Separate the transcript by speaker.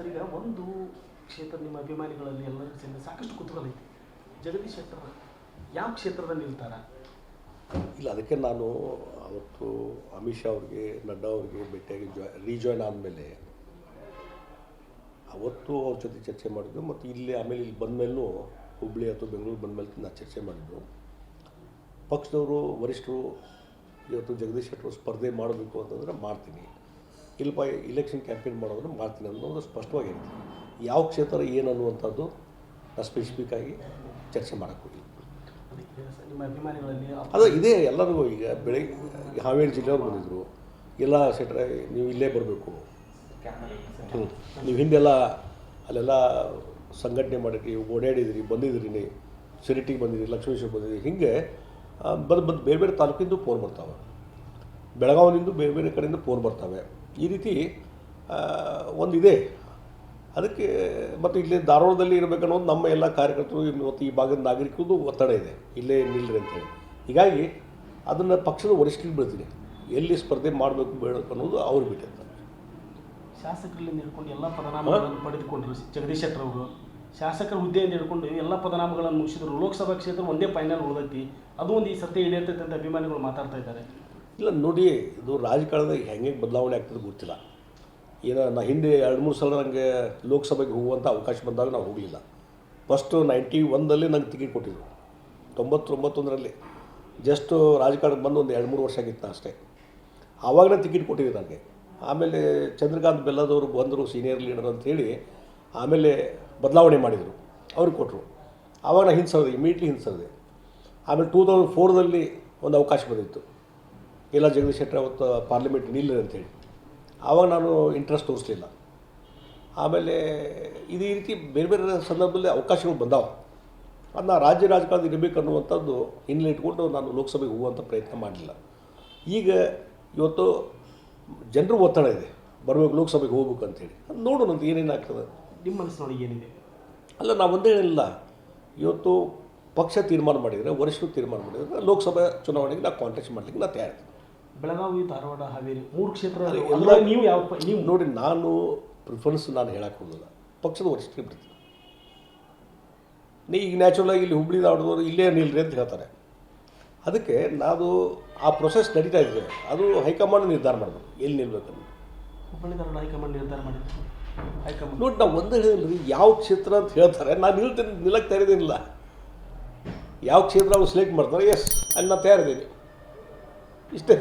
Speaker 1: Sir ಒಂದು ಕ್ಷೇತ್ರ ನಿಮ್ಮ ಅಭಿಮಾನಿಗಳಲ್ಲಿ ಎಲ್ಲರೂ ಸೇರಿ ಸಾಕಷ್ಟು ಕುತೂಹಲ ಐತಿ. ಜಗದೀಶ್ ಶೆಟ್ಟರ್ ಯಾವ ಕ್ಷೇತ್ರದಲ್ಲಿ ನಿಲ್ತಾರ?
Speaker 2: ಇಲ್ಲ, ಅದಕ್ಕೆ ನಾನು ಅವತ್ತು ಅಮಿತ್ ಶಾ ಅವ್ರಿಗೆ, ನಡ್ಡಾ ಅವ್ರಿಗೆ ಭೇಟಿಯಾಗಿ ಜಾಯ್ ರೀಜಾಯ್ನ್ ಆದಮೇಲೆ ಅವತ್ತು ಅವ್ರ ಜೊತೆ ಚರ್ಚೆ ಮಾಡಿದ್ದು ಮತ್ತು ಇಲ್ಲಿ ಆಮೇಲೆ ಇಲ್ಲಿ ಬಂದಮೇಲೂ ಹುಬ್ಳಿ ಅಥವಾ ಬೆಂಗಳೂರು ಬಂದಮೇಲೆ ನಾನು ಚರ್ಚೆ ಮಾಡಿದ್ದು. ಪಕ್ಷದವರು, ವರಿಷ್ಠರು ಇವತ್ತು ಜಗದೀಶ್ ಶೆಟ್ಟರು ಸ್ಪರ್ಧೆ ಮಾಡಬೇಕು ಅಂತಂದರೆ ಮಾಡ್ತೀನಿ. ಇಲ್ಪ ಇಲೆಕ್ಷನ್ ಕ್ಯಾಂಪೇನ್ ಮಾಡೋದನ್ನು ಮಾಡ್ತೀನಿ ಅನ್ನೋದು ಸ್ಪಷ್ಟವಾಗಿ ಹೇಳ್ತೀನಿ ಯಾವ ಕ್ಷೇತ್ರ ಏನು ಅನ್ನುವಂಥದ್ದು ನಾನು ಸ್ಪೆಸಿಫಿಕ್ ಆಗಿ ಚರ್ಚೆ ಮಾಡೋಕ್ಕೆ
Speaker 1: ಹೋಗಿ
Speaker 2: ಅದು ಇದೇ ಎಲ್ಲರಿಗೂ ಈಗ ಬೆಳಗ್ಗೆ ಹಾವೇರಿ ಜಿಲ್ಲೆಯವ್ರು ಬಂದಿದ್ದರು ಎಲ್ಲ ಸೆಟ್ರೆ ನೀವು ಇಲ್ಲೇ ಬರಬೇಕು. ಹ್ಞೂ ನೀವು ಹಿಂದೆಲ್ಲ ಅಲ್ಲೆಲ್ಲ ಸಂಘಟನೆ ಮಾಡಿದ್ರಿ ಓಡಾಡಿದಿರಿ ಬಂದಿದ್ದೀರಿ ಸಿರಿಟಿಗೆ ಬಂದಿದ್ದೀರಿ ಲಕ್ಷ್ಮೇಶ್ವರ ಬಂದಿದ್ದೀರಿ ಹಿಂಗೆ ಬಂದು ಬಂದು ಬೇರೆ ಬೇರೆ ತಾಲೂಕಿಂದ ಫೋನ್ ಬರ್ತಾವೆ. ಬೆಳಗಾವಿನಿಂದ ಬೇರೆ ಬೇರೆ ಕಡೆಯಿಂದ ಫೋನ್ ಬರ್ತವೆ. ಈ ರೀತಿ ಒಂದಿದೆ. ಅದಕ್ಕೆ ಮತ್ತು ಇಲ್ಲಿ ಧಾರವಾಡದಲ್ಲಿ ಇರಬೇಕನ್ನೋದು ನಮ್ಮ ಎಲ್ಲ ಕಾರ್ಯಕರ್ತರು ಮತ್ತು ಈ ಭಾಗದ ನಾಗರಿಕರದ್ದು ಒತ್ತಡ ಇದೆ. ಇಲ್ಲೇ ನಿಲ್ಲರಿ ಅಂತೇಳಿ ಹೀಗಾಗಿ ಅದನ್ನು ಪಕ್ಷದ ವರಿಷ್ಠರಿಗೆ ಬಿಡ್ತೀನಿ. ಎಲ್ಲಿ ಸ್ಪರ್ಧೆ ಮಾಡಬೇಕು ಬೇಡ ಅನ್ನೋದು ಅವ್ರು ಬಿಟ್ಟಿರ್ತಾರೆ.
Speaker 1: ಶಾಸಕರಲ್ಲಿ ಹಿಡ್ಕೊಂಡು ಎಲ್ಲ ಪದನಾಮಗಳನ್ನು ಪಡೆದುಕೊಂಡ್ರು ಜಗದೀಶ್ ಶೆಟ್ಟರ್ ಅವರು. ಶಾಸಕರ ಹುದ್ದೆಯನ್ನು ಹಿಡ್ಕೊಂಡು ಎಲ್ಲ ಪದನಾಮಗಳನ್ನು ಮುಗಿಸಿದ್ರು. ಲೋಕಸಭಾ ಕ್ಷೇತ್ರ ಒಂದೇ ಫೈನಲ್ ಉಳಿದೈತಿ. ಅದು ಒಂದು ಈ ಸತ್ಯ ಈಡೇರ್ತೈತೆ ಅಂತ ಅಭಿಮಾನಿಗಳು ಮಾತಾಡ್ತಾ ಇದ್ದಾರೆ.
Speaker 2: ಇಲ್ಲ, ನೋಡಿ, ಇದು ರಾಜಕಾರಣದಾಗ ಹೆಂಗೆ ಬದಲಾವಣೆ ಆಗ್ತದೆ ಗೊತ್ತಿಲ್ಲ. ಏನೋ ನಾ ಹಿಂದೆ ಎರಡು, ಮೂರು ಸಲ ನನಗೆ ಲೋಕಸಭೆಗೆ ಹೋಗುವಂಥ ಅವಕಾಶ ಬಂದಾಗ ನಾವು ಹೋಗಲಿಲ್ಲ. ಫಸ್ಟು ನೈಂಟಿ ಒಂದಲ್ಲಿ ನಂಗೆ ಟಿಕೆಟ್ ಕೊಟ್ಟಿದ್ರು. ತೊಂಬತ್ತೊಂಬತ್ತೊಂದರಲ್ಲಿ. ಜಸ್ಟ್ ರಾಜಕಾರಣಕ್ಕೆ ಬಂದು ಒಂದು ಎರಡು, ಮೂರು ವರ್ಷ ಆಗಿತ್ತು ಅಷ್ಟೇ. ಆವಾಗಲೇ ಟಿಕೆಟ್ ಕೊಟ್ಟಿದ್ರು ನನಗೆ ಆಮೇಲೆ ಚಂದ್ರಕಾಂತ್ ಬೆಲ್ಲದವರು ಬಂದರು ಸೀನಿಯರ್ ಲೀಡರ್ ಅಂತೇಳಿ ಆಮೇಲೆ ಬದಲಾವಣೆ ಮಾಡಿದರು. ಅವ್ರಿಗೆ ಕೊಟ್ಟರು ಆವಾಗ ನಾನು ಹಿಂದೆ ಇಮಿಡಿಯೇಟ್ಲಿ ಹಿಂದೆ ಆಮೇಲೆ ಟೂ ತೌಸಂಡ್ ಫೋರ್ದಲ್ಲಿ ಒಂದು ಅವಕಾಶ ಬಂದಿತ್ತು. ಇಲ್ಲ ಜಗದೀಶ್ ಶೆಟ್ಟರ್ ಅವತ್ತು ಪಾರ್ಲಿಮೆಂಟ್ ನಿಲ್ಲ ಅಂತೇಳಿ. ಆವಾಗ ನಾನು ಇಂಟ್ರೆಸ್ಟ್ ತೋರಿಸಲಿಲ್ಲ. ಆಮೇಲೆ ಇದೇ ಈ ರೀತಿ ಬೇರೆ ಬೇರೆ ಸಂದರ್ಭದಲ್ಲಿ ಅವಕಾಶಗಳು ಬಂದಾವೆ. ಅದನ್ನ ರಾಜ್ಯ ರಾಜಕಾರಣದ ಇರಬೇಕು ಅನ್ನುವಂಥದ್ದು ಹಿನ್ನೆಲೆ ಇಟ್ಕೊಂಡು ನಾನು ಲೋಕಸಭೆಗೆ ಹೋಗುವಂಥ ಪ್ರಯತ್ನ ಮಾಡಲಿಲ್ಲ. ಈಗ ಇವತ್ತು ಜನರು ಒತ್ತಡ ಇದೆ. ಬರಬೇಕು ಲೋಕಸಭೆಗೆ ಹೋಗ್ಬೇಕು ಅಂತೇಳಿ. ಅದು ನೋಡೋಣ ಅಂತ ಏನೇನಾಗ್ತದೆ
Speaker 1: ನಿಮ್ಮ ಮನಸ್ಸಿನೊಳಗೆ ಏನಿದೆ?
Speaker 2: ಅಲ್ಲ ನಾವು ಒಂದೇ ಹೇಳಿಲ್ಲ. ಇವತ್ತು ಪಕ್ಷ ತೀರ್ಮಾನ ಮಾಡಿದರೆ ವರಿಷ್ಠರು ತೀರ್ಮಾನ ಮಾಡಿದರೆ ಲೋಕಸಭಾ ಚುನಾವಣೆಗೆ ನಾವು ಕಾಂಟೆಸ್ಟ್ ಮಾಡಲಿಕ್ಕೆ ನಾನು ತಯಾರಿದ್ದೀನಿ
Speaker 1: ಬೆಳಗಾವಿ ಧಾರವಾಡ ಹಾವೇರಿ ಮೂರು ಕ್ಷೇತ್ರ ಎಲ್ಲ ನೀವು ಯಾವ ನೀವು
Speaker 2: ನೋಡಿ ನಾನು ಪ್ರಿಫರೆನ್ಸ್ ನಾನು ಹೇಳಕ್ಕೆ ಹೋಗಲ್ಲ ಪಕ್ಷದ ವರಿಷ್ಠರಿಗೆ ಬಿಡ್ತೀನಿ. ನೀ ಈಗ ನ್ಯಾಚುರಲಾಗಿ ಇಲ್ಲಿ ಹುಬ್ಳಿ ಧಾರವಾಡದವರು ಇಲ್ಲೇ ನಿಲ್ರಿ ಅಂತ ಹೇಳ್ತಾರೆ. ಅದಕ್ಕೆ ನಾವು ಆ ಪ್ರೊಸೆಸ್ ನಡೀತಾ ಇದೆ. ಅದು ಹೈಕಮಾಂಡ್ ನಿರ್ಧಾರ ಮಾಡಬೇಕು. ಎಲ್ಲಿ ನಿಲ್ಬೇಕು
Speaker 1: ಹುಬ್ಬಳ್ಳಿ ಧಾರವಾಡ ಹೈಕಮಾಂಡ್ ನಿರ್ಧಾರ ಮಾಡಿದ್ರು ಹೈಕಮಾಂಡ್.
Speaker 2: ನೋಡಿ ನಾವು ಒಂದು ಹೇಳಿದ್ರಿ ಯಾವ ಕ್ಷೇತ್ರ ಅಂತ ಹೇಳ್ತಾರೆ. ನಾನು ನಿಲ್ತೀನಿ ನಿಲ್ಲಕ್ಕೆ ತಯಾರಿದ್ದೀನಿಲ್ಲ. ಯಾವ ಕ್ಷೇತ್ರ ಅವ್ರು ಸೆಲೆಕ್ಟ್ ಮಾಡ್ತಾರೆ? ಎಸ್ ಅಲ್ಲಿ ನಾನು ತಯಾರಿದ್ದೀನಿ. ಇಷ್ಟೇ.